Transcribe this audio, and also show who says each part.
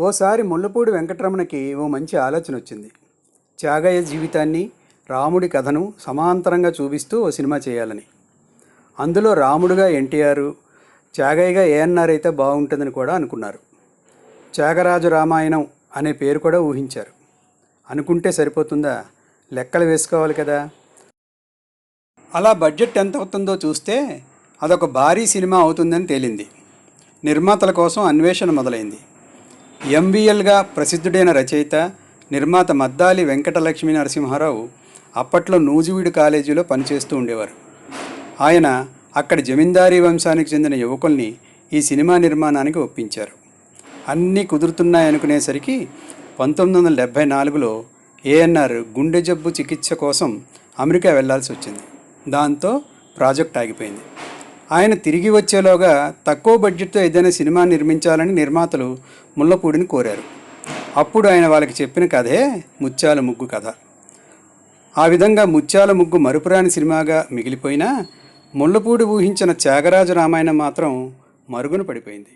Speaker 1: ఓసారి ముళ్ళపూడి వెంకటరమణకి ఓ మంచి ఆలోచన వచ్చింది. త్యాగయ్య జీవితాన్ని రాముడి కథను సమాంతరంగా చూపిస్తూ ఓ సినిమా చేయాలని. అందులో రాముడుగా ఎన్టీఆర్ త్యాగయ్యగా ఏఎన్ఆర్ అయితే బాగుంటుందని కూడా అనుకున్నారు. త్యాగరాజు రామాయణం అనే పేరు కూడా ఊహించారు. అనుకుంటే సరిపోతుందా? లెక్కలు వేసుకోవాలి కదా. అలా బడ్జెట్ ఎంత అవుతుందో చూస్తే అదొక భారీ సినిమా అవుతుందని తేలింది. నిర్మాతల కోసం అన్వేషణ మొదలైంది. ఎంబీఎల్గా ప్రసిద్ధుడైన రచయిత నిర్మాత మద్దాలి వెంకటలక్ష్మీ నరసింహారావు అప్పట్లో నూజివీడు కాలేజీలో పనిచేస్తూ ఉండేవారు. ఆయన అక్కడి జమీందారీ వంశానికి చెందిన యువకుల్ని ఈ సినిమా నిర్మాణానికి ఒప్పించారు. అన్నీ కుదురుతున్నాయనుకునేసరికి పంతొమ్మిది వందల డెబ్భై నాలుగులో ఏఎన్ఆర్ గుండె జబ్బు చికిత్స కోసం అమెరికా వెళ్ళాల్సి వచ్చింది దాంతో ప్రాజెక్ట్ ఆగిపోయింది. ఆయన తిరిగి వచ్చేలోగా తక్కువ బడ్జెట్తో ఏదైనా సినిమా నిర్మించాలని నిర్మాతలు ముల్లపూడిని కోరారు. అప్పుడు ఆయన వాళ్ళకి చెప్పిన కథే ముత్యాల ముగ్గు కథ. ఆ విధంగా ముత్యాల ముగ్గు మరుపురాని సినిమాగా మిగిలిపోయినా ముళ్ళపూడి ఊహించిన త్యాగరాజు రామాయణం మాత్రం మరుగున పడిపోయింది.